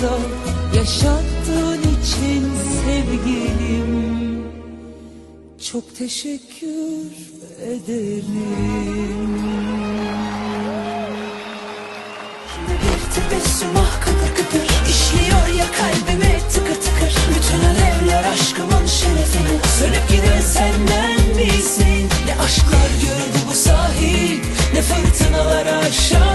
zor yaşattığın için sevgilim. Çok teşekkür ederim. Şimdi bir tebessüm ah kıpır kıpır işliyor ya kalbime tıkır tıkır. Bütün alevler aşkımın şerefine Sönüp giden senden misin? Ne aşklar gördü bu sahil Ne fırtınalar aşağı.